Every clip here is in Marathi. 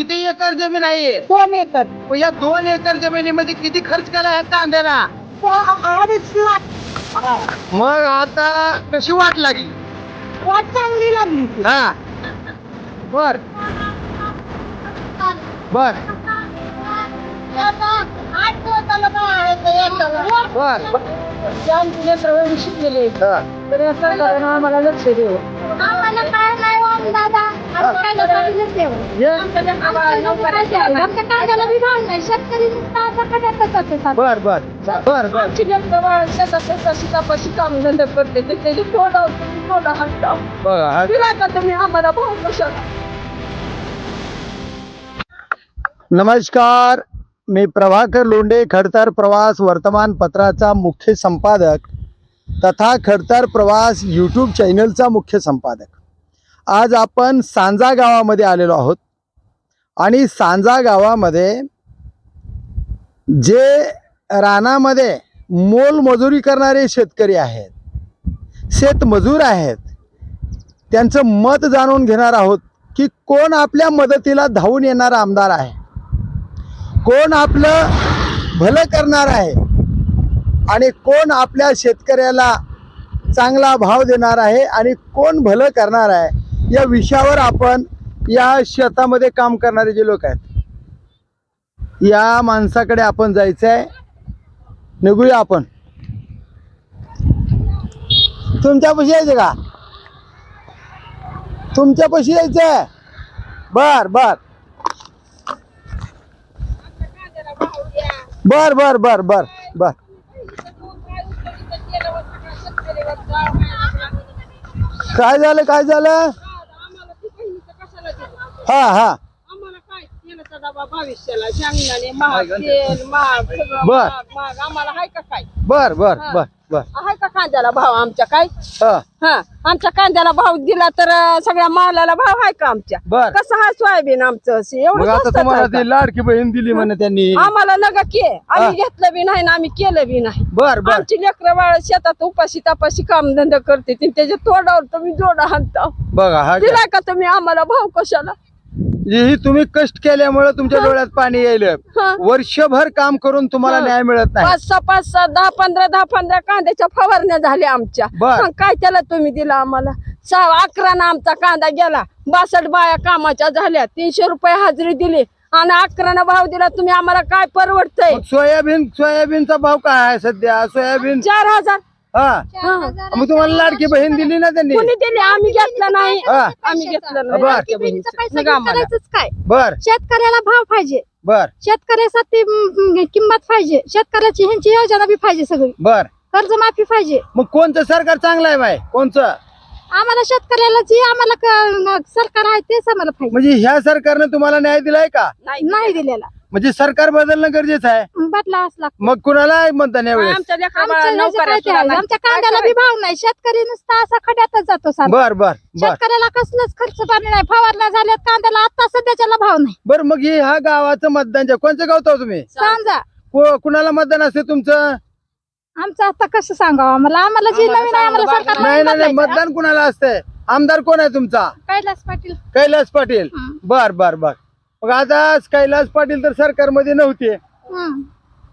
किती एकर जमीन आहे? दोन एकर. मग या दोन एकर जमिनीमध्ये किती खर्च केला आहे कांद्याला? अडीच लाख मग आता कशी वाट लागली? वाट चांगली लागली. हा. बर. बर. बर. हा. तर या सरकारनं आम्हाला लक्ष देऊ. आम्हाला काय नाही दादा. बर बर बर बर काम करते ते त्याची तोडा तोडा बघा तुम्ही आम्हाला नमस्कार मी प्रभाकर लोंढे खडतर प्रवास वर्तमानपत्राचा मुख्य संपादक तथा खडतर प्रवास यूट्यूब चॅनलचा मुख्य संपादक. आज आपण सांजा गावामध्ये आलेलो आहोत. आणि सांजा गावामध्ये जे रानामध्ये मोलमजुरी करणारे शेतकरी आहेत शेतमजूर आहेत त्यांचं मत जाणून घेणार आहोत की कोण आपल्या मदतीला धावून येणारा आमदार आहे. कोण आपलं भलं करणार आहे. आणि कोण आपल्या शेतकऱ्याला चांगला भाव देणार आहे आणि कोण भलं करणार आहे. या विषयावर आपण या शेतामध्ये काम करणारे जे लोक आहेत या माणसाकडे आपण जायचं आहे निघूया आपण. तुमच्यापाशी यायचं का? तुमच्यापाशी यायचं आहे बर बर. बर बर बर बर बर. काय झालं काय झालं? हा हा. आम्हाला काय तेलाचा डबा बावीसशेला शेंगदाणे महाग तेल महाग सगळं बर. महाग महाग आम्हाला हाय का काय? बर बर बर बर. हाय का कांद्याला भाव आमच्या काय? हा. हा. आमच्या कांद्याला भाव दिला तर अं, सगळ्या मालाला भाव आहे का आमच्या? बर. कसं हाय सोयाबीन आमचं. असे मग एवढं आता तुम्हाला आहे ती लाडकी बहीण दिली म्हणे त्यांनी. का? आम्हाला नका के हा. आम्ही घेतलं बी नाही ना आम्ही केलं बी नाही. बर बर. आमची लेकरं बाळ शेतात उपाशी तापाशी काम धंदा करते ती त्याच्या तोडावर तुम्ही जोडा हाणता बघा हा घ्या. दिला का तुम्ही आम्हाला भाव कशाला? ही तुम्ही कष्ट केल्यामुळे तुमच्या डोळ्यात पाणी येईल हा. वर्षभर काम करून तुम्हाला हा. न्याय मिळत नाही. पाच सहा पाच सहा दहा पंधरा दहा पंधरा कांद्याच्या फवारण्या झाल्या आमच्या. बर. मग काय त्याला तुम्ही दिला आम्हाला? सहा अकरा ना आमचा कांदा गेला. बासष्ट बाया कामाच्या झाल्या. तीनशे रुपये हजेरी दिली. आणि अकरा भाव दिला. तुम्ही आम्हाला काय परवडतंय? मग सोयाबीन सोयाबीनचा भाव काय आहे सध्या? सोयाबीन चार हजार. हा. मग तुम्हाला लाडकी बहीण दिली ना त्यांनी? कुणी दिली? आम्ही घेतलं नाही. हा. आम्ही घेतलं नाही. बर. लाडक्या बहिणीचं. निघा आम्हाला. काय? बर. शेतकऱ्याला भाव पाहिजे. बर. शेतकऱ्यासाठी म, किंमत पाहिजे. शेतकऱ्याची ह्यांची योजना बी पाहिजे सगळी. बर. कर्जमाफी पाहिजे. मग कोणचं सरकार चांगलं आहे बाय कोणचं? आम्हाला शेतकऱ्याला जी आम्हाला क- सरकार आहे तेच आम्हाला पाहिजे. म्हणजे ह्या सरकारनं तुम्हाला न्याय दिलाय का? नाही नाही दिलेला. म्हणजे सरकार बदलणं गरजेचं आहे. बदला असला मग कुणाला मतदान यावेळेस? आमच्या लेकरं आमच्या बाळा ह्याचे नोकऱ्या काय ते सुद्धा आहे? नाही. आमच्या काय कांद्याला बी करायचं? भाव नाही. शेतकरी नुसता असा खड्यातच जातो सारखा. बर बर बर. शेतकऱ्याला कसलंच खर्च पाणी नाही. फवारण्या झाल्यात कांद्याला आता सध्याच्याला भाव नाही. बर मग हे ह्या गावाचं मतदान जे- कोणचं गाव तो तुम्ही? सांगा. को- कुणाला मतदान असते तुमचं? आमचं आता कसं सांगावं? आम्हाला आम्हाला जी आम्हाला नवीन आहे आम्हाला सांगा, सरकार नाही नाही नाही मतदान कुणाला असतंय? आमदार कोण आहे तुमचा? कैलास पाटील. कैलास पाटील. हं. बर बर बर. मग आता कैलास पाटील तर सरकारमध्ये नव्हते. हं,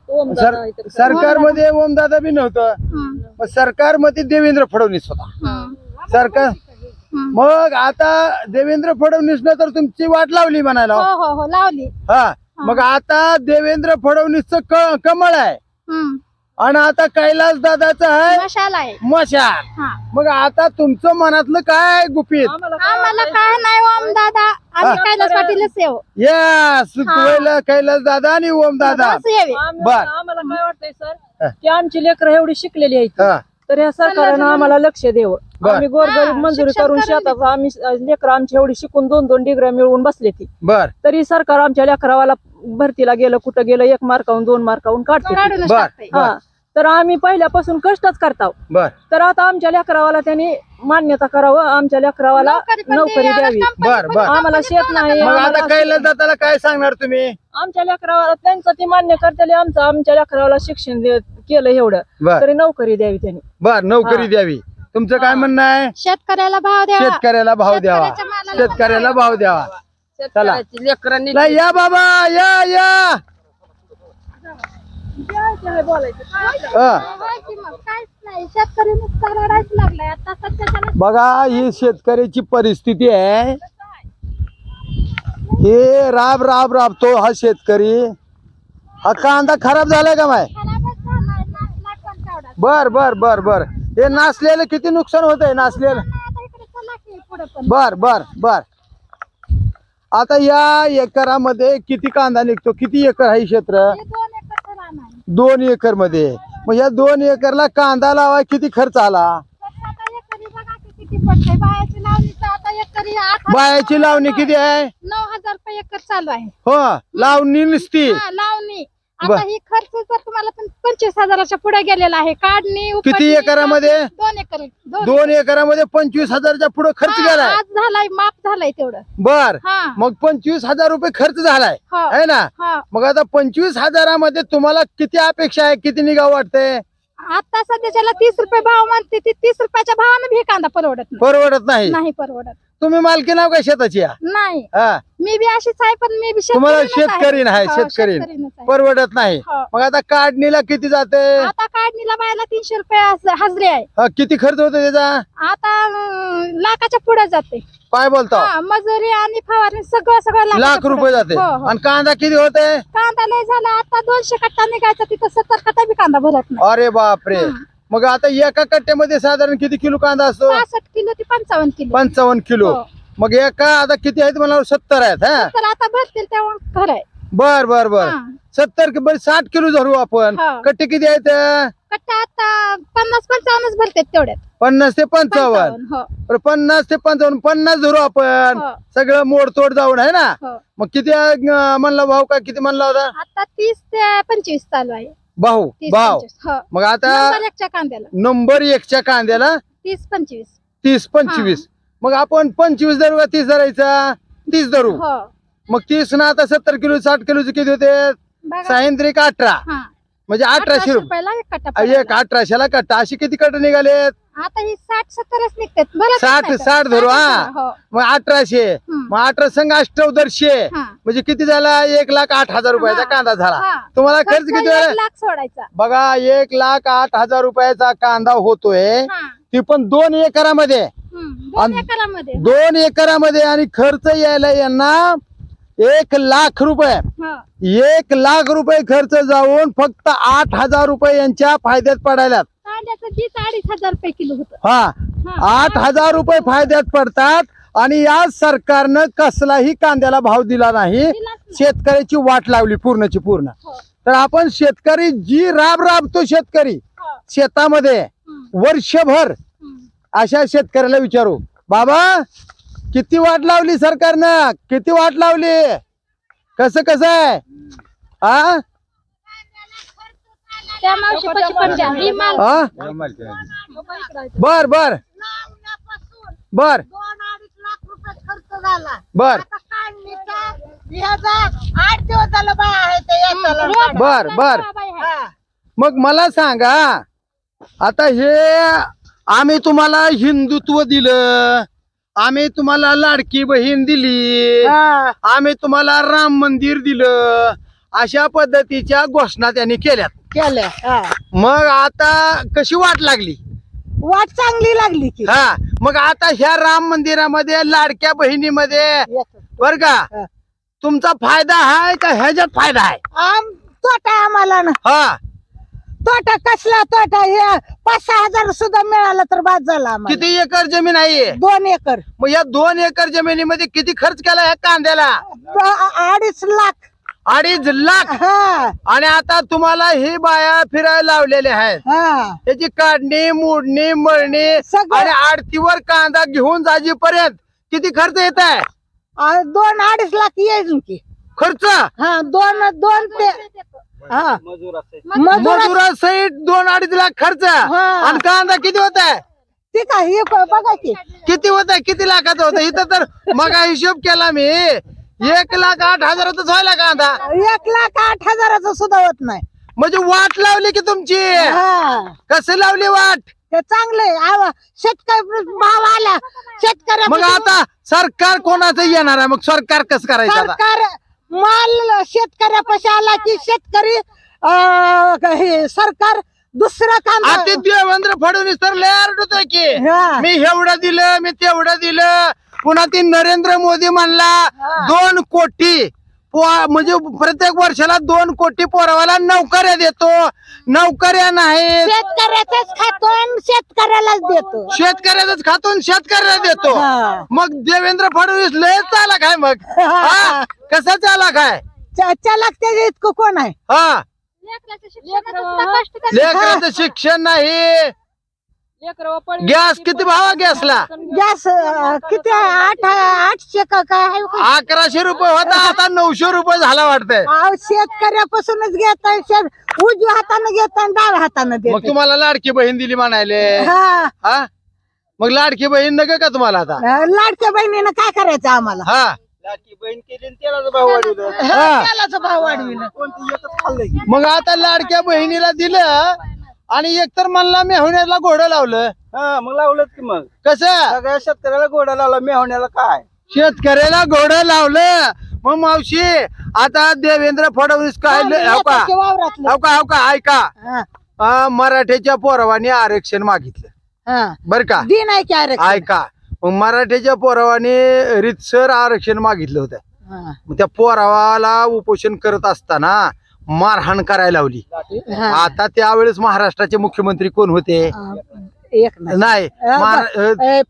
ओम सर. सरकारमध्ये ओमदादा बी नव्हतं. मग सरकारमध्ये देवेंद्र फडणवीस होता. हं, सरकार. मग आता देवेंद्र फडणवीसनं तर तुमची वाट लावली म्हणायला. हो हो हो लावली. हा. मग आता देवेंद्र फडणवीसचं क- कमळ आहे. हं. आणि आता कैलास दादाचं आहे मशाल आहे. मशाल. हा. मग आता तुमचं मनातलं काय गुपित? आम्हाला काय नाही ओम दादा. आम्ही हा. कैलास पाटीलच येऊ यस तुला कैलास दादा आणि ओम दादा यावे बर. आम्हाला काय वाटतंय. सर? की आमची लेकरं एवढी शिकलेली आहेत. हा. तर या सरकारनं आम्हाला लक्ष द्यावं बर. आम्ही गोरगरीब हा, मंजुरी शिक्षण करून शेतात आम्ही लेकरं आमची एवढी शिकून दोन दोन डिग्र्या मिळवून बसले ती. बर. तरी सरकार आमच्या लेकरावाला भरतीला गेलं कुठं गेलं एक मार्काहून दोन मार्काहून काढते ती. काढूनच बर. टाकतंय. बर. हा. तर आम्ही पहिल्यापासून कष्टच करताव. बर. तर आता आमच्या लेकरावाला त्यांनी मान्यता करावं आमच्या लेकरावाला नोकरी द्यावी, बर, आम्हाला शेत नाही मग आम्हाला आता कैलास दादाला काय सांगणार तुम्ही? आमच्या लेकरावाला त्यांचं ते मान्य करतेले आमचं आमच्या लेकरावाला शिक्षण दे- केलं एवढं. बर. तरी नोकरी द्यावी त्यांनी. बर नोकरी हा. द्यावी. तुमचं काय. म्हणणं आहे? शेतकऱ्याला भाव द्यावा. शेतकऱ्याला भाव द्यावा. शेतकऱ्याच्या मालाला शेतकऱ्याला भाव द्यावा. शेतकऱ्याची लेकरांनी ला या बाबा या या बोलायचं हा. होय की मग काहीच नाही शेतकरी नुसता रडायच लागलाय आता सध्याच्याला बघा ही शेतकऱ्याची परिस्थिती आहे. हे राब राब राबतो हा शेतकरी. हा कांदा खराब झालाय का माय? बर बर बर बर. हे नाचलेलं किती नुकसान होत आहे नाचलेलं बर बर बर. आता या एकरामध्ये किती कांदा निघतो? किती एकर आहे क्षेत्र? दोन एकरमध्ये. मग या दोन एकरला कांदा लावाय किती खर्च आला? बायाची लावणी किती आहे? नऊ हजार रुपये एकर चालू आहे. हो लावणी नुसती. लावणी बर. आता ही खर्च जर तुम्हाला पण पंचवीस हजाराच्या पुढे गेलेला आहे काढणी उपटणी, एकरामध्ये? काढणी, दोन एकर दोन दोन एकरामध्ये पंचवीस हजारच्या पुढे खर्च हा, गेलाय. आज झालाय माप झालाय तेवढं. बर. हा. मग पंचवीस हजार रुपये खर्च झालाय. हो आहे ना? हा. मग आता पंचवीस हजारामध्ये तुम्हाला किती अपेक्षा आहे किती निघाव वाटते? आता सध्याच्याला तीस रुपये भाव मानते ती तीस रुपयाच्या भावानं भी कांदा परवडत नाही. परवडत नाही. नाही परवडत. तुम्ही मालकी नाव काय शेताची या? नाही. हा. मी बी अशीच आहे पण मी बी तुम्हाला शेतकरीणच आहे. शेतकरी नाही हो, शेतकरी शेतकरीणच आहे. परवडत नाही. हो. मग आता काढणीला किती जाते? आता काढणीला बायला तीनशे रुपये हज- हजरी आहे. हा, किती खर्च होतो त्याचा? आता अं, लाखाच्या पुढे जाते. काय बोलतो. हा, मजुरी आणि फवारणी सगळं सगळं लाखाच्या लाख पुढं. रुपये जाते. हो, हो. आणि कांदा किती होते? कांदा लय झाला. आता दोनशे कट्टा निघायचा तिथं सत्तर कट्टा बी कांदा भरत नाही. अरे बापरे. मग आता एका कट्ट्यामध्ये साधारण किती किलो कांदा असतो? पासष्ट किलो ते पंचावन्न किलो. पंचावन्न किलो. हो. मग एका आता किती आहेत मला सत्तर आहेत हा? तर आता भरतील तेव्हा खरं आहे. बर बर बर. हा. सत्तर कि- बरं साठ किलो धरू आपण. हा. कट्टे किती आहेत? कट्टा आता पन्नास पंचावन्नच भरतात तेवढ्यात. पन्नास ते पंचावन्न. पंचावन्न हो. बरं, पन्नास ते पंचावन्न पन्नास धरू आपण. हो. सगळं मोडतोड जाऊन आहे ना? हो. मग किती अं, म्हणला भाऊ का किती म्हणला होता? आता तीस ते पंचवीस चालू आहे. भाऊ तीस भाव पंचवीस हो. मग आता नंबर एकच्या कांद्याला. नंबर एकच्या कांद्याला तीस पंचवीस. तीस पंचवीस. मग आपण पंचवीस धरू का तीस धरायचा? तीस धरू. हो. मग तीस ना आता सत्तर किलो साठ किलोचे किती होते? बघा. सायंत्रिक अठरा. हा. म्हणजे अठराशे रुपये रुपयाला एक कट्टा एक पडायला. अठराशेला कट्टा. अशी किती कट निघालेत? आता ही साठ सत्तरच निघतात. साठ साठ धरू हा. हो मग अठराशे. हम्म. मग अठरा संघ अष्टवदरशे हा. म्हणजे किती झाला? एक लाख आठ हजार रुपयाचा हा. कांदा झाला. हा. तुम्हाला खर्च खर्च किती एक झाला लाख सोडायचा. बघा एक लाख आठ हजार रुपयाचा कांदा होतोय. हा. ती पण दोन एकरामध्ये. हम्म. दोन आणि- एकरामध्ये. दोन एकरामध्ये आणि खर्च यायला यांना एक लाख रुपये हो. एक लाख रुपये खर्च जाऊन फक्त आठ हजार रुपये यांच्या फायद्यात पडायला कांद्याचं बीज अडीच हजार रुपये किलो होतं हा. आठ हजार रुपये फायद्यात पडतात आणि या सरकारनं कसलाही कांद्याला भाव दिला नाही. शेतकऱ्याची वाट लावली पूर्णची पूर्ण हो. तर आपण शेतकरी जी राब राबतो शेतकरी हो. शेतामध्ये. वर्षभर. अशा शेतकऱ्याला विचारू बाबा किती वाट लावली सरकारनं? किती वाट लावली? कसं कसं आहे? हा त्या मावशीपाशी पण द्या. माल. बर बर. बर. दोन अडीच लाख रुपये खर्च झाला बर. आता काढणीचा ह्याचा आठ दिवस झालं बाय आहे ते येताला रोज बर बर. बाई आहे. हा. मग मला सांगा आता हे आम्ही तुम्हाला हिंदुत्व दिलं आम्ही तुम्हाला लाडकी बहीण दिली. हा. आम्ही तुम्हाला राम मंदिर दिलं. अशा पद्धतीच्या घोषणा त्यांनी केल्यात. केल्या हा. मग आता कशी वाट लागली? वाट चांगली लागली की. हा. मग आता ह्या राम मंदिरामध्ये लाडक्या बहिणीमध्ये येतो. बर का. तुमचा फायदा आहे का ह्याच्यात फायदा आहे? आम तोटा आम्हाला ना. हा. तोटा कसला तोटा? हे पाच सहा हजार सुद्धा मिळाला तर बाद झाला आम्हाला. किती एकर जमीन आहे दोन एकर. मग या दोन एकर जमिनीमध्ये किती खर्च केला ह्या कांद्याला? अडीच लाख. अडीच लाख? हा. आणि आता तुम्हाला ही बाया फिरायला लावलेल्या आहेत. हा. त्याची काढणी मोडणी मळणी सगळं. आणि आडतीवर कांदा घेऊन जाजीपर्यंत किती खर्च येत आहे? दोन अडीच लाख येईल की. खर्च? हा दोन दोन ते हा. मजुरा मजुरासहित दोन अडीच लाख खर्च. आणि कांदा किती होत आहे ठीक आहे हे ब- बघा की. किती होत आहे किती लाखाचा होता इथं तर मग हिशोब केला मी. एक लाख आठ हजारातच व्हायला कांदा. एक लाख आठ हजाराचं सुद्धा होत नाही. म्हणजे वाट लावली की तुमची? हा. कसं लावली वाट? ते चांगले शेतकरी भाव आला. शेतकऱ्या मग आता सरकार कोणाचं येणार आहे? मग सरकार कसं करायचं सरकार माल शेतकऱ्यापाशी आला की शेतकरी अं, हे सरकार दुसरं आता काम देवेंद्र फडणवीस तर लय की. हा. मी एवढं दिलं मी तेवढं दिलं. पुन्हा ती नरेंद्र मोदी म्हणला दोन कोटी म्हणजे प्रत्येक वर्षाला दोन कोटी पोरावाला नोकऱ्या देतो. नोकऱ्या नाहीत. शेतकऱ्याचाच खातो आणि शेतकऱ्यालाच देतो. शेतकऱ्याच खातून शेतकऱ्याला देतो. हा. मग देवेंद्र फडणवीस लय चालक आहे मग. हा? कसा चालक आहे? च- चलाक त्याच्या इतकं कोण आहे? हा. लेकराचं शिक्षणाचं सुद्धा कष्ट करतात. लेकराचं शिक्षण नाही. गॅस किती भावा गॅसला? गॅस अं, किती? आहे? आठ आठशे का काय आहे? का? अकराशे रुपये होता आता नऊशे रुपये झाला वाटतंय. अहो, शेतकऱ्यापासूनच घेत उजव्या हाताने घेत डाव्या हाताने मग देत तुम्हाला लाडकी बहीण दिली म्हणायले. हा. हा? मग लाडकी बहीण नका का तुम्हाला आता? लाडक्या बहिणीनं काय करायचं आम्हाला? हा. बहीण केली त्याला भाव वाढवलं. हा. त्यालाच भाव वाढविलं. मग आता लाडक्या बहिणीला दिलं आणि एकतर मला मेहण्याला घोडं लावलं. हा मग लावलंच की मग. कसं? सगळ्या शेतकऱ्याला गोडा लावला मेहण्याला काय? शेतकऱ्याला घोडं लावलं. मग मावशी आता देवेंद्र फडणवीस काय ल- हो का? वावरातलं? हो का हो का? ऐका. हा, अं, मराठ्याच्या पोरावानी आरक्षण मागितलं. हा. बर का? दिन आहे की आरक्षण? ऐका. मग मराठ्याच्या पोरावाने रितसर आरक्षण मागितलं होतं. हा, मग त्या पोरावाला उपोषण करत असताना मारहाण करायला लावली. हा. आता त्यावेळेस महाराष्ट्राचे मुख्यमंत्री कोण होते? अं, एक नाही. महारा- अं,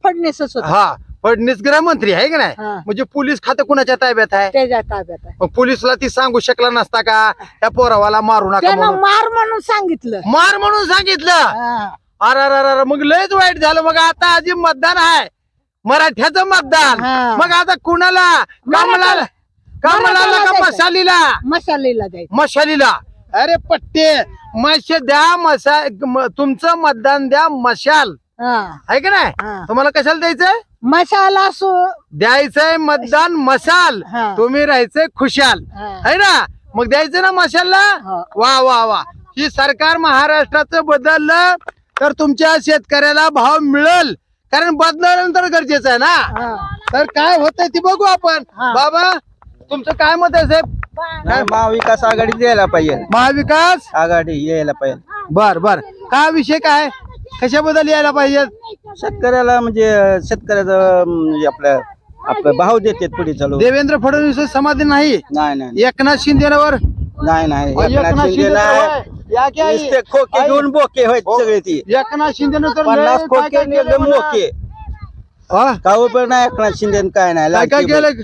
होता. हा फडणीस गृहमंत्री आहे का नाही? हा. म्हणजे पोलीस खातं कुणाच्या ताब्यात आहे? त्याच्या ताब्यात आहे. मग पोलिसला ती सांगू शकला नसता का? त्या पोरावाला मारू नका त्यानं म्हणून. मार म्हणून सांगितलं. मार म्हणून सांगितलं. हा. अरे अरे अरे, अरे मग लयच वाईट झालं. मग आता आधी मतदान आहे. मराठ्याचं मतदान. हा. मग आता कुणाला? कमळाला का मराठ्याला मशालीला? मसालेला द्यायचं. मशालीला? अरे पट्टे मश द्या मसा म- तुमचं मतदान द्या मशाल. हा, आहे का नाही? हा. तुम्हाला कशाला द्यायचंय? मसाला असो. द्यायचंय मतदान मशाल. हा. तुम्ही राहायचंय खुशाल. हा. ना? मग द्यायचं ना मशालला? हा. वा वा वा. ही सरकार महाराष्ट्राचं बदललं तर तुमच्या शेतकऱ्याला भाव मिळेल. कारण बदलल्यानंतर गरजेचं आहे ना? हा. तर काय होतंय ती बघू आपण. हा. बाबा तुमचं काय मत आहे साहेब? नाही महाविकास आघाडी द्यायला पाहिजे. महाविकास? आघाडी यायला पाहिजे. बर बर. काय विषय काय? कशाबद्दल यायला पाहिजे? शेतकऱ्याला म्हणजे शेतकऱ्याचं म्हणजे आपलं आपलं भाव देतात पुढे चालू. देवेंद्र फडणवीस समाधान नाही? नाही नाही एकनाथ शिंदेवर? नाही नाही. एकनाथ शिंदे शिंदे नाही? नुसते खोके. घेऊन बोके होय हो. सगळे ती. एकनाथ पन्नास काय खोके काय आणि केलंय एकदम म्हणा. मोके. हा? का उपयोग नाही एकनाथ शिंदे काय नाही काय काय बहीण. केलं?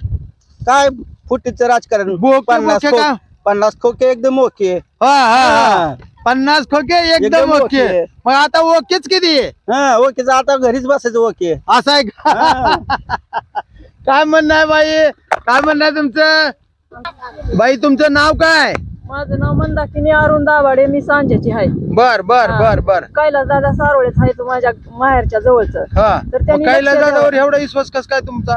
काय फुटीचं राजकारण बोके- पन्नास बोके खो- का? पन्नास खोके एकदम ओके हा, हा, हा. हा. पन्नास खोके एकदम एकदम ओके ओके. मग आता ओकेच किती आहे? हा ओके आता घरीच बसायचं ओके असं आहे का? हा. काय म्हणणं आहे बाई काय म्हणणं आहे तुमचं बाई तुमचं नाव काय माझं नाव मंदाकिनी अरुण दाभाडे मी सांजेची आहे बर बर हा. बर बर कैलास दादा सारोळेच आहे तो माझ्या माहेरच्या जवळचं हा तर त्यांनी लक्ष द्यावं. एवढा विश्वास कस काय तुमचा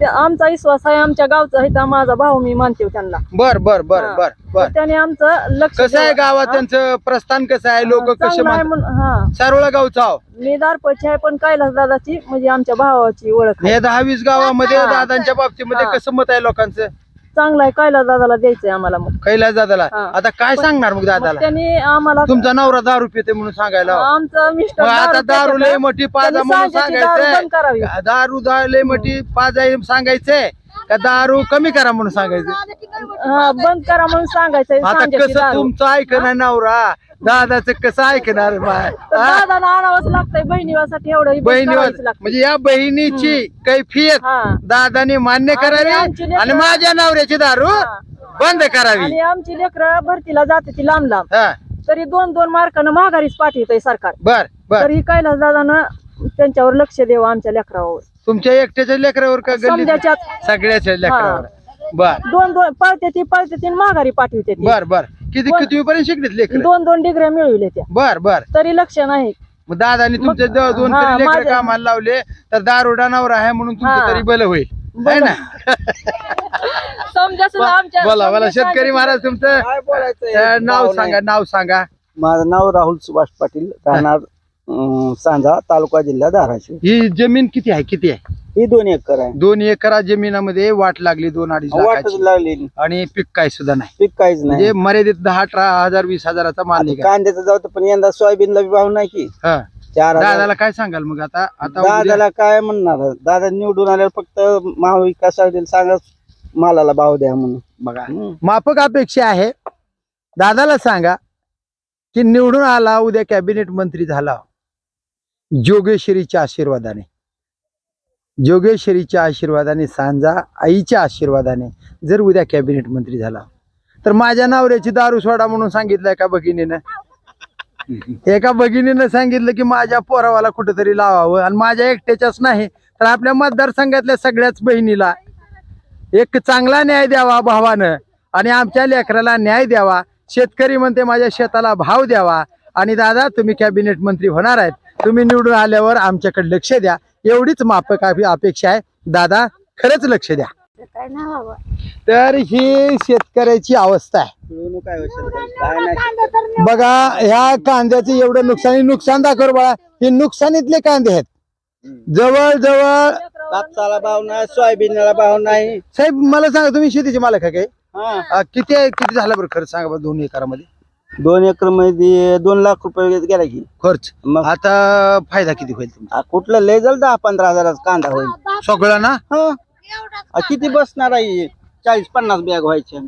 ते आमचा विश्वास आहे आमच्या गावचा आहे तर माझा भाऊ मी मानते त्यांना बर बर बर. बर बर त्याने आमचं लक्ष कसं आहे. गावात? त्यांचं प्रस्थान कसं आहे लोक कसे चांगलं आहे म्हणतात म्हणून- हा सारोळा गावचा आहो. मी दारपची आहे पण कैलास दादाची म्हणजे आमच्या भावाची ओळख आहे. हे दहा वीस गावामध्ये. दादांच्या बाबतीमध्ये हा. कसं मत आहे लोकांचं चांगलं आहे कैलास दादाला द्यायचंय आम्हाला मग कैलास दादाला हा. आता काय सांगणार मग मग दादाला त्यांनी आम्हाला तुमचा नवरा दारू पिते म्हणून सांगायला. आमचं मिस्टर मग आता दारू लय. मोठी पाजा म्हणून करावी. सांगायचंय दारू दा लय मोठी पाजा सांगायचंय का दारू कमी करा म्हणून सांगायचं हा, बंद करा म्हणून सांगायचंय आता सांजेची कसं दारू. तुमचं ऐकणार नवरा दादाचं कसं ऐकणार आणावंच लागतंय बहिणीवासाठी एवढं बंद बहिणी करावीच लागतं. म्हणजे या बहिणीची कैफियत हा. दादाने मान्य आणि करावी लेकरं- आणि माझ्या नवऱ्याची दारू हा. बंद करावी. आणि आमची लेकरं भरतीला जाते ती लांब लांब. हा. तरी दोन दोन मार्कानं माघारीच पाठवतंय सरकार. बर बर. तरी कैलास दादानं त्यांच्यावर लक्ष द्यावं आमच्या लेकरावर. तुमच्या एकट्याच्या लेकरावर का गल्ली सगळ्याच्या लेकरावर. बर. दोन दोन पळते ती पळते ती आणि माघारी पाठवते ती. बर बर. किती किती पर्यंत शिकलेत लेकर? दोन दोन डिग्र्या मिळवल्या त्या. बर बर. तरी लक्ष नाही. मग दादानी तुमचे द- दोन हा, तरी लेकर माझ्या- कामाला लावले तर दारोडा नवरा आहे म्हणून तुमचं हा. तरी बल होईल. है ना? समजा सुद्धा आमच्या बोला बोला समजा शेतकरी महाराज तुमचं? काय बोलायचं अं, नाव सांगा नाव सांगा. माझं नाव राहुल सुभाष पाटील राहणार अं, सांजा तालुका जिल्हा धाराशिव. ही जमीन किती आहे? किती आहे? ही दोन एकर आहे. दोन एकरा जमिनामध्ये वाट लागली दोन अडीच वाटच लाखाची. लागली आणि पीक काय सुद्धा नाही. पीक काहीच म्हणजे नाही मर्यादित दहा अठरा हजार वीस हजाराचा माल आता निघाला. कांद्याचं जाऊ तर पण यंदा सोयाबीनला बी भाव नाही की. हा. चार हजार. दादाला काय सांगाल मग आता? आता उद्या- दादाला काय म्हणणार? दादा निवडून आल्यावर फक्त महाविकास आघाडीला सांगा मालाला भाव द्या म्हणून. बघा. हम्म. माफक अपेक्षा आहे. दादाला सांगा की निवडून आला उद्या कॅबिनेट मंत्री झाला. जोगेश्वरीच्या आशीर्वादाने. जोगेश्वरीच्या आशीर्वादाने सांजा आईच्या आशीर्वादाने जर उद्या कॅबिनेट मंत्री झाला. तर माझ्या नवऱ्याची दारू सोडा म्हणून सांगितलं एका भगिनीनं. एका भगिनीनं सांगितलं की माझ्या पोरावाला कुठेतरी लावावं आणि माझ्या एकट्याच्याच नाही तर आपल्या मतदारसंघातल्या सगळ्याच बहिणीला एक चांगला न्याय द्यावा भावानं आणि आमच्या लेकराला न्याय द्यावा. शेतकरी म्हणते माझ्या शेताला भाव द्यावा. आणि दादा तुम्ही कॅबिनेट मंत्री होणार आहेत. तुम्ही निवडून आल्यावर आमच्याकडे लक्ष द्या. एवढीच माफक अप- अपेक्षा आहे. दादा खरंच लक्ष द्या. काय नाही बाबा. तर ही शेतकऱ्याची अवस्था आहे. पिळवणूक काय होईल? काय नाही. बघा ह्या कांद्याचं एवढं नुकसान नुकसान दाखव बघा हे नुकसानीतले कांदे आहेत. जवळ जवळ कापसाला भाव नाही सोयाबीनला भाव नाही. साहेब मला सांगा तुम्ही शेतीचे मालक आहे काय? हा. अं, किती आहे किती झाला बरं खर्च सांगा बरं दोन एकरामध्ये? दोन एकरमध्ये दोन लाख रुपये गेला की. खर्च. मग आता फायदा किती होईल तुमचा? आ, कुठलं लय झालं दहा पंधरा हजाराचा कांदा होईल. सगळं ना? हा. आ, किती बसणार आहे? चाळीस पन्नास बॅग व्हायच्या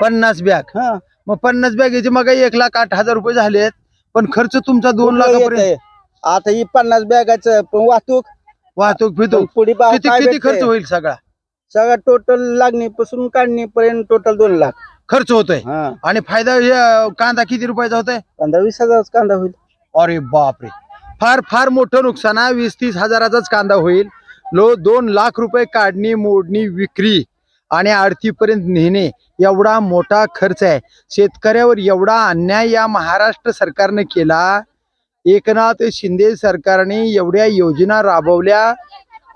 पन्नास बॅग? हा. मग पन्नास बॅगेचे मग एक लाख आठ हजार रुपये झालेत. पण खर्च तुमचा दोन कुठलं लाखापर्यंत. येतंय? आता ही पन्नास बॅगाचं पण वाहतूक. वाहतूक फितूक पुढे किती किती? खर्च होईल सगळा? सगळा टोटल लागणीपासून काढणीपर्यंत टोटल दोन लाख. खर्च होतोय. हा. आणि फायदा अं, कांदा किती रुपयाचा होतोय? पंधरा वीस हजाराचा कांदा होईल. अरे बापरे. फार फार मोठं नुकसान आहे. वीस तीस हजाराचाच कांदा होईल. लो दोन लाख रुपये काढणी मोडणी विक्री आणि आरतीपर्यंत नेणे एवढा मोठा खर्च आहे. शेतकऱ्यावर एवढा अन्याय या महाराष्ट्र सरकारने केला. एकनाथ शिंदे सरकारने एवढ्या योजना राबवल्या.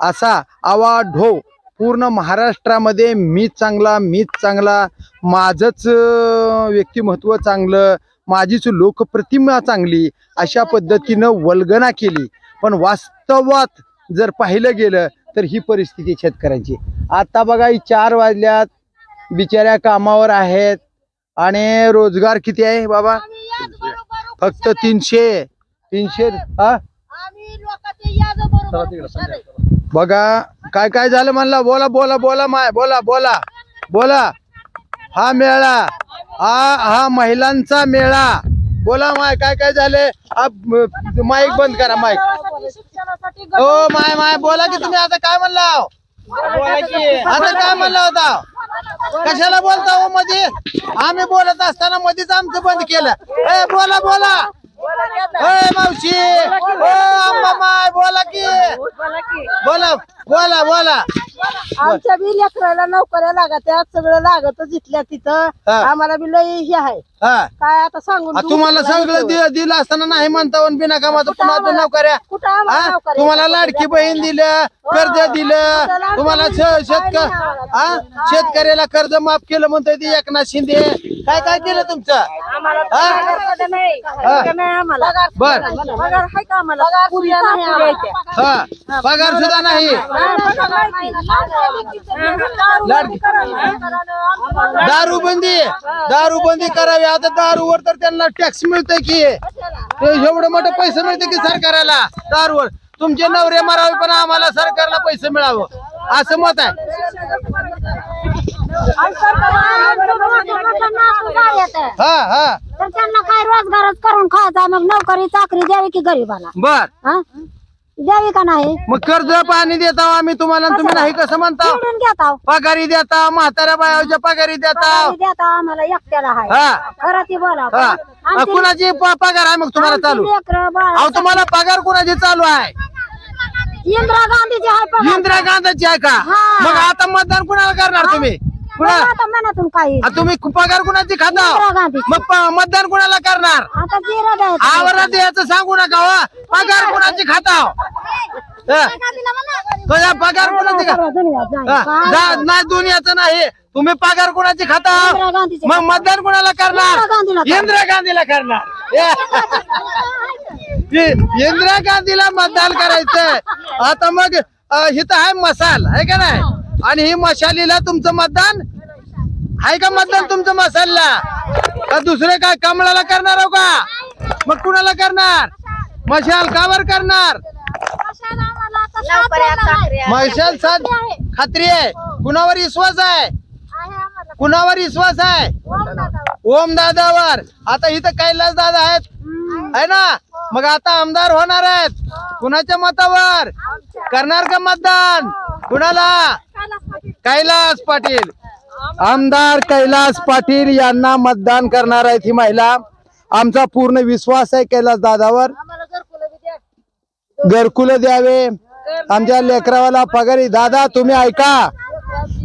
असा आवाढो पूर्ण महाराष्ट्रामध्ये मीच चांगला मीच चांगला माझंच व्यक्तिमत्व चांगलं माझीच लोकप्रतिमा चांगली अशा पद्धतीनं वल्गना केली. पण वास्तवात जर पाहिलं गेलं तर ही परिस्थिती शेतकऱ्यांची. आता बघा ही चार वाजल्यात बिचाऱ्या कामावर आहेत आणि रोजगार किती आहे बाबा? फक्त तीनशे तीनशे हा? बघा काय काय झालं म्हणला? बोला बोला बोला माय बोला बोला बोला. हा मेळा. हा हा महिलांचा मेळा. बोला माय काय काय झाले? माईक बंद करा माईक. हो माय माय बोला की तुम्ही आता काय म्हणला? आता काय म्हणला होता? कशाला बोलता हो मध्ये आम्ही बोलत असताना मध्येच आमचं बंद केलं. ए बोला बोला. मावशी. आंबा माय बोला की. बोला. बोला बोला. आमच्या बी लेकराला नोकऱ्या लागत त्यात सगळं लागतच इथल्या तिथं. हा. आम्हाला बी लई हे आहे. हा. काय आता सांगून आ, तुम्हाला सगळं दि- दिलं असताना नाही म्हणता बिना कामाचं पुन्हा नोकऱ्या? कुठं आम्हाला हा? नोकऱ्या? तुम्हाला लाडकी बहीण दिलं कर्ज दिलं. तुम्हाला श- शेतक हा. शेतकऱ्याला कर्ज माफ केलं म्हणतोय ते एकनाथ शिंदे. काय काय दिलं तुमचं? आम्हाला बर. पगार आहे का आम्हाला? पुऱ्या नाही आम्हाला. हा. पगार सुद्धा नाही. लाडकी दारूबंदी दारूबंदी करावी आता दारूवर तर त्यांना टॅक्स मिळतोय की. एवढं मोठं पैसे मिळते की सरकारला? दारूवर. तुमचे नवरे मारावे पण आम्हाला सरकारला पैसे मिळावं. असं मत आहे. हा हा. त्यांना काय रोजगारच करून खायचा मग नोकरी चाकरी द्यावी की गरीबाला? बर. हा? द्यावी का नाही? मग कर्ज पाणी देता आम्ही तुम्हाला आणि तुम्ही नाही कसं म्हणता? घेता पगारी देता म्हाताऱ्या बायाच्या पगारी देता देता आम्हाला एकट्याला हा. खरं ती बोला. हा. कुणाची प- पगार आहे मग तुम्हाला चालू? लेकरं बाळ अहो तुम्हाला पगार कुणाची चालू आहे? इंदिरा गांधीची आहे पगार. इंदिरा गांधीची आहे का? हा. मग आता मतदान कुणाला करणार तुम्ही? आता मनातून काही आ, तुम्ही पगार कुणाची खाता? इंदिरा गांधीची. मग प- मतदान कुणाला करणार? आता जिरा द्यायचं आवरा द्यायचं सांगू नका हो. पगार कुणाची खाता? पगार कुणाची खा दुनियात जाईल. हा, काय? जा- नाही दुनियाचं नाही. तुम्ही पगार कुणाची खाता? इंदिरा गांधीची मग मतदान कुणाला इंदिरा गांधीला करणार. इंदिरा गांधीला करणार. इंदिरा गांधीला मतदान करायचंय. आता मग अ, इथं आहे मसाल आहे का नाही? आणि ही मशालीला तुमचं मतदान? आहे का मतदान तुमचं मसालला का दुसरे काय कमळाला करणार हो का? मग कुणाला करणार? मशाल का बर करणार मशाल साथ खात्री आहे. कुणावर विश्वास आहे? कुणावर विश्वास आहे? ओम दादावर. आता इथं कैलास दादा आहेत. आहे ना? मग आता आमदार होणार आहेत. कुणाच्या मतावर? करणार का मतदान? कुणाला? कैलास पाटील. आमदार कैलास पाटील यांना मतदान करणार आहेत ही महिला. आमचा पूर्ण विश्वास आहे कैलास दादावर. घरकुल द्यावे. आमच्या लेकरावाला पगारी. दादा तुम्ही ऐका.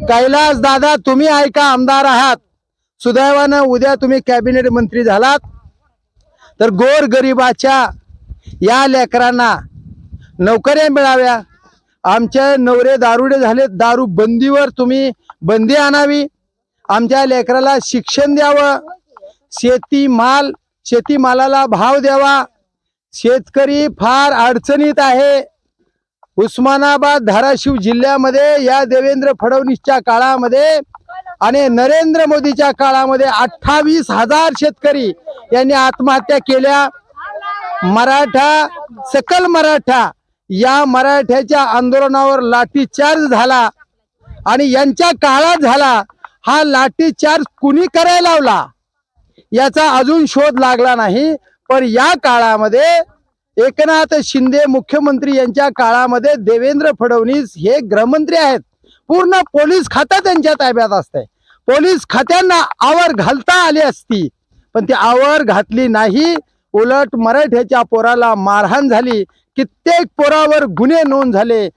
कैलास दादा तुम्ही ऐका. आमदार आहात. सुदैवानं उद्या तुम्ही कॅबिनेट मंत्री झालात. तर गोर गरिबाच्या या लेकरांना नोकऱ्या मिळाव्या. आमच्या नवरे दारुडे झाले दारू बंदीवर तुम्ही बंदी आणावी. आमच्या लेकराला शिक्षण द्यावं. शेती माल शेतीमालाला भाव द्यावा. शेतकरी फार अडचणीत आहे. उस्मानाबाद धाराशिव जिल्ह्यामध्ये या देवेंद्र फडणवीसच्या काळामध्ये आणि नरेंद्र मोदीच्या काळामध्ये अठ्ठावीस हजार शेतकरी यांनी आत्महत्या केल्या. मराठा सकल मराठा या मराठ्याच्या आंदोलनावर लाठीचार्ज झाला आणि यांच्या काळात झाला हा लाठीचार्ज कुणी करायला लावला? याचा अजून शोध लागला नाही पण या काळामध्ये एकनाथ शिंदे मुख्यमंत्री यांच्या काळामध्ये देवेंद्र फडणवीस हे गृहमंत्री आहेत. पूर्ण पोलीस खातं त्यांच्या ताब्यात असते पोलीस खात्यांना आवर घालता आली असती पण ती आवर घातली नाही. उलट मराठ्याच्या पोराला मारहाण झाली. कित्येक पोरावर गुन्हे नोंद झाले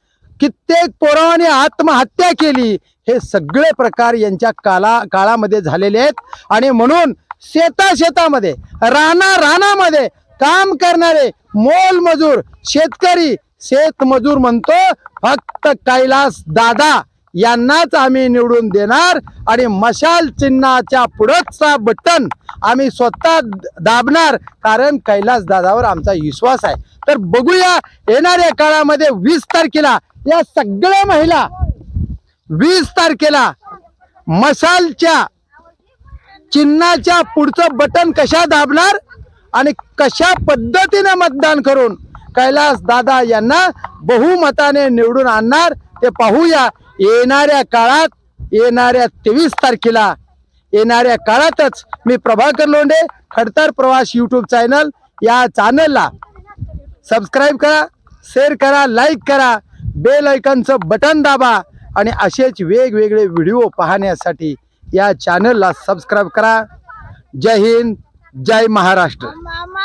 कित्येक पोराने आत्महत्या केली हे सगळे प्रकार यांच्या काला काळामध्ये झालेले आहेत. आणि म्हणून शेता शेतामध्ये राणा रानामध्ये काम करणारे मोल मजूर शेतकरी शेतमजूर म्हणतो फक्त कैलास दादा. यांनाच आम्ही निवडून देणार आणि मशाल चिन्हाच्या पुढचा बटन आम्ही स्वतः दाबणार कारण कैलास दादावर आमचा विश्वास आहे. तर बघूया येणाऱ्या काळामध्ये वीस तारखेला या सगळ्या महिला वीस तारखेला मशालच्या चिन्हाच्या पुढचं बटन कशा दाबणार आणि कशा पद्धतीने मतदान करून कैलास दादा यांना बहुमताने निवडून आणणार ते पाहूया. येणाऱ्या काळात येणाऱ्या तेवीस तारखेला येणाऱ्या काळातच मी प्रभाकर लोंढे खडतर प्रवास यूट्यूब चॅनल या चॅनलला सबस्क्राईब करा शेअर करा लाईक करा बेल ऐकनचं बटन दाबा आणि असेच वेगवेगळे व्हिडिओ पाहण्यासाठी या चॅनलला सबस्क्राईब करा. जय हिंद जय महाराष्ट्र.